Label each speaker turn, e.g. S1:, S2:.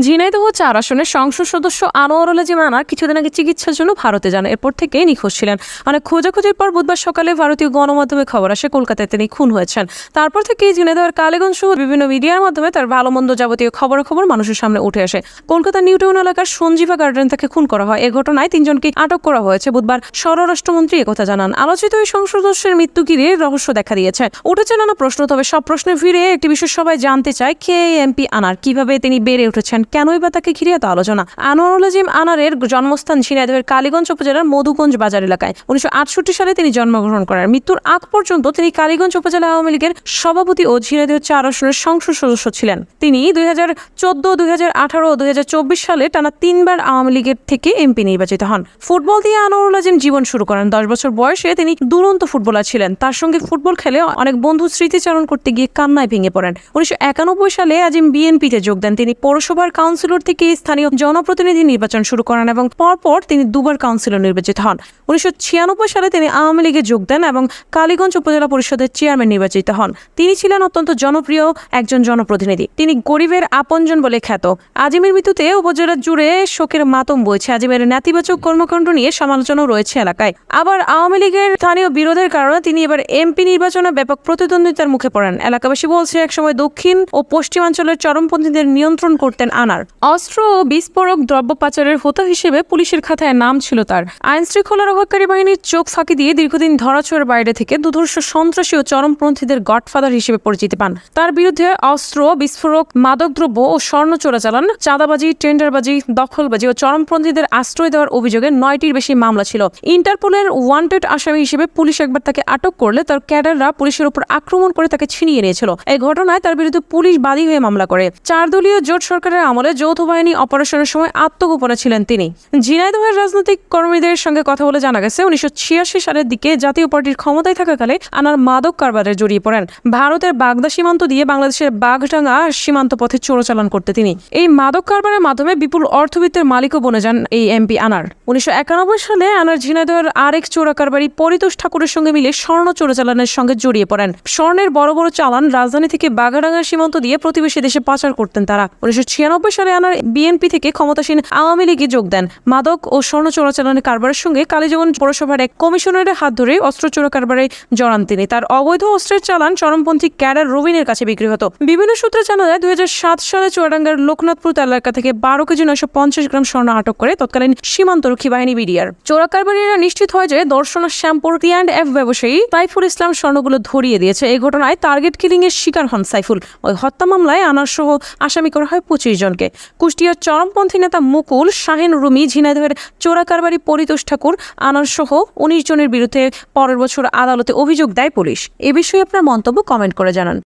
S1: ঝিনাইদহ চার আসনের সংসদ সদস্য আনোয়ারুল আজিম আনা কিছুদিন আগে চিকিৎসার জন্য ভারতে যান। এরপর থেকে নিখোঁজ ছিলেন। অনেক খোঁজাখুঁজির পর বুধবার সকালে ভারতীয় গণমাধ্যমে খবর আসে, কলকাতায় তিনি খুন হয়েছেন। তারপর থেকেই ঝিনাইদহের কালীগঞ্জ সহ বিভিন্ন মিডিয়ার মাধ্যমে তার ভালো মন্দ যাবতীয় খবরাখবর মানুষের সামনে উঠে আসে। কলকাতার নিউটাউন এলাকার সঞ্জীবা গার্ডেন থেকে খুন করা হয়। এ ঘটনায় তিনজনকে আটক করা হয়েছে। বুধবার স্বরাষ্ট্রমন্ত্রী একথা জানান। আলোচিত এই সংসদ সদস্যের মৃত্যু ঘিরে রহস্য দেখা দিয়েছে। উঠেছে নানা প্রশ্ন, তবে সব প্রশ্নে ফিরে একটি বিষয় সবাই জানতে চায়, কে এমপি আনার? কীভাবে তিনি বেড়ে উঠেছেন? কেনই বা তাকে ঘিরে এত আলোচনা? আনোয়ারুল আজিম আনারের জন্মস্থান ঝিনাইদহের কালীগঞ্জ উপজেলার মধুগঞ্জ বাজার এলাকায়। উনিশশো আটষট্টি সালে তিনি জন্মগ্রহণ করেন। মৃত্যুর আগ পর্যন্ত তিনি কালীগঞ্জ উপজেলা আওয়ামী লীগের সভাপতি ও ঝিনাইদহ চার আসনের সংসদ সদস্য ছিলেন। তিনি দুই হাজার চোদ্দ, দুই হাজার আঠারো ও দুই চব্বিশ সালে টানা তিনবার আওয়ামী লীগের থেকে এমপি নির্বাচিত হন। ফুটবল দিয়ে আনোয়ারুল আজিম জীবন শুরু করেন। দশ বছর বয়সে তিনি দুরন্ত ফুটবলার ছিলেন। তার সঙ্গে ফুটবল খেলে অনেক বন্ধু স্মৃতিচারণ করতে গিয়ে কান্নায় ভেঙে পড়েন। উনিশশো একানব্বই সালে আজিম বিএনপিতে যোগ দেন। তিনি পৌরসভার কাউন্সিলর থেকে স্থানীয় জনপ্রতিনিধি নির্বাচন শুরু করেন এবং পরপর তিনি দুবার কাউন্সিলর নির্বাচিত হন। উনিশশো ছিয়ানব্বই সালে তিনি আওয়ামী লীগে যোগ দেন এবং কালীগঞ্জ উপজেলা পরিষদের চেয়ারম্যান নির্বাচিত হন। তিনি ছিলেন অত্যন্ত জনপ্রিয় একজন জনপ্রতিনিধি। তিনি গরিবের আপনজন বলে খ্যাত। আজিমের মৃত্যুতে উপজেলা জুড়ে শোকের মাতম বইছে। আজিমের নেতিবাচক কর্মকাণ্ড নিয়ে সমালোচনাও রয়েছে এলাকায়। আবার আওয়ামী লীগের স্থানীয় বিরোধের কারণে তিনি এবার এমপি নির্বাচনে ব্যাপক প্রতিদ্বন্দ্বিতার মুখে পড়েন। এলাকাবাসী বলছে, একসময় দক্ষিণ ও পশ্চিমাঞ্চলের চরমপন্থীদের নিয়ন্ত্রণ করতেন আনার। অস্ত্র ও বিস্ফোরক দ্রব্য পাচারের হোতা হিসেবে পুলিশের খাতায় নাম ছিল তার। আইন শৃঙ্খলা রক্ষাকারী বাহিনীর চোখ ফাঁকি দিয়ে দীর্ঘদিন ধরাছোঁয়ার বাইরে থেকে দুধর্ষ সন্ত্রাসী ও চরমপন্থীদের গডফাদার হিসেবে পরিচিতি পান। তার বিরুদ্ধে অস্ত্র, বিস্ফোরক, মাদকদ্রব্য ও স্বর্ণ চোরাচালান চাঁদাবাজি, টেন্ডারবাজি, দখলবাজি ও চরমপন্থীদের আশ্রয় দেওয়ার অভিযোগে নয়টির বেশি মামলা ছিল। ইন্টারপোলের ওয়ান্টেড আসামি হিসেবে পুলিশ একবার তাকে আটক করলে তার ক্যাডাররা পুলিশের উপর আক্রমণ করে তাকে ছিনিয়ে নিয়েছিল। এই ঘটনায় তার বিরুদ্ধে পুলিশ বাদী হয়ে মামলা করে। চার দলীয় জোট সরকারের আমলে যৌথ বাহিনী অপারেশনের সময় আত্মগোপনে ছিলেন তিনি। ঝিনাইদহের রাজনৈতিক কর্মীদের সঙ্গে কথা বলে জানা গেছে, উনিশশো ছিয়াশি সালের দিকে জাতীয় পার্টির ক্ষমতায় থাকাকালে আনার মাদক কারবারে জড়িয়ে পড়েন। ভারতের বাগদা সীমান্ত দিয়ে বাংলাদেশের বাঘডাঙ্গা সীমান্ত পথে চোরাচালান করতে তিনি। এই মাদক কারবারের মাধ্যমে বিপুল অর্থবিত্তের মালিকও বনে যান এই এমপি আনার। উনিশশো একানব্বই সালে আনার ঝিনাইদহের আরেক চোরা কারবারি পরিতোষ ঠাকুরের সঙ্গে মিলে স্বর্ণ চোরাচালানের সঙ্গে জড়িয়ে পড়েন। স্বর্ণের বড় বড় চালান রাজধানী থেকে বাঘাডাঙ্গার সীমান্ত দিয়ে প্রতিবেশী দেশে পাচার করতেন তারা। উনিশশো ছিয়ানব্বই ছিয়ানব্বই সালে আনার বিএনপি থেকে ক্ষমতাসীন আওয়ামী লীগে যোগ দেন। মাদক ও স্বর্ণ চোরাচালানের কারবারের সঙ্গে কালীজগন পৌরসভার এক কমিশনারের হাত ধরে অস্ত্র চোরা কারবারে জড়ান তিনি। তার অবৈধ অস্ত্রের চালান চরমপন্থী ক্যাডার রবিনের কাছে বিক্রি হতো। বিভিন্ন সূত্রে জানা যায়, দুই হাজার সাত সালে চুয়াডাঙ্গার লোকনাথপুর এলাকা থেকে বারো কেজি নয়শো পঞ্চাশ গ্রাম স্বর্ণ আটক করে তৎকালীন সীমান্তরক্ষী বাহিনী বিডিআর। চোরা কারবারিরা নিশ্চিত হয় যে Darshana Shyampur T and F ব্যবসায়ী সাইফুল ইসলাম স্বর্ণগুলো ধরিয়ে দিয়েছে। এই ঘটনায় টার্গেট কিলিং এর শিকার হন সাইফুল। ওই হত্যা মামলায় আনার সহ আসামি করা হয় পঁচিশ জনকে কুষ্টিয়ার চরমপন্থী নেতা মুকুল, শাহিন, রুমি, ঝিনাইদহের চোরা কারবারি পরিতোষ ঠাকুর আনার সহ উনিশ জনের বিরুদ্ধে পরের বছর আদালতে অভিযোগ দেয় পুলিশ। এ বিষয়ে আপনার মন্তব্য কমেন্ট করে জানান।